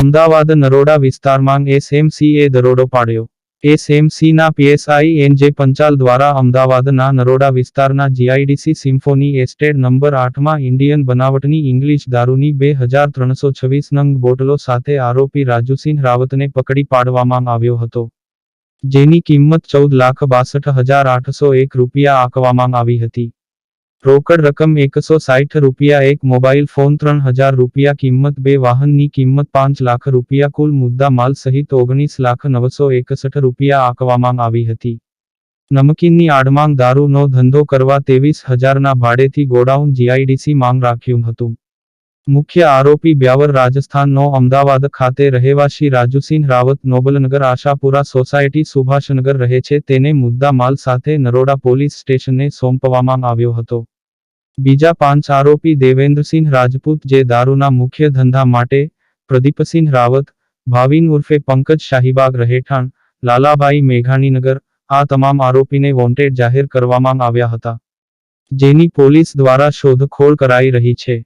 અમદાવાદ નરોડા વિસ્તારમાં એસએમસીએ દરોડો પાડ્યો. એસએમસીના PSI NJ Panchal દ્વારા અમદાવાદના નરોડા વિસ્તારના જીઆઈડીસી સિમ્ફોની એસ્ટેટ નંબર આઠમાં ઇન્ડિયન બનાવટની ઇંગ્લિશ દારૂની બે હજાર ત્રણસો છવ્વીસ નંગ બોટલો સાથે આરોપી રાજુસિંહ રાવતને પકડી પાડવામાં આવ્યો હતો. જેની કિંમત ચૌદ લાખ બાસઠ હજાર આઠસો એક રૂપિયા આંકવામાં આવી હતી. રોકડ રકમ એકસો સાઠ રૂપિયા, એક મોબાઈલ ફોન ત્રણ હજાર રૂપિયા, કિંમત બે વાહનની કિંમત પાંચ લાખ રૂપિયા, કુલ મુદ્દા માલ સહિત ઓગણીસ લાખ નવસો એકસઠ રૂપિયા આંકવામાં આવી હતી. નમકીનની આડમાંગ દારૂનો ધંધો કરવા ત્રેવીસ હજારના ભાડેથી ગોડાઉન જીઆઈડીસી માંગ રાખ્યું હતું. મુખ્ય આરોપી બ્યાવર રાજસ્થાનનો અમદાવાદ ખાતે રહેવાસી રાજુસિંહ રાવત નોબલનગર આશાપુરા સોસાયટી સુભાષનગર રહે છે, તેને મુદ્દા માલ સાથે નરોડા પોલીસ સ્ટેશને સોંપવામાં આવ્યો હતો. બીજા પાંચ આરોપી દેવેન્દ્રસિંહ રાજપૂત જે દારૂના મુખ્ય ધંધા માટે પ્રદીપસિંહ રાવત, ભાવિન ઉર્ફે પંકજ શાહીબાગ રહેઠાણ, લાલાભાઈ મેઘાણીનગર, આ તમામ આરોપીને વોન્ટેડ જાહેર કરવામાં આવ્યા હતા, જેની પોલીસ દ્વારા શોધખોળ કરાઈ રહી છે.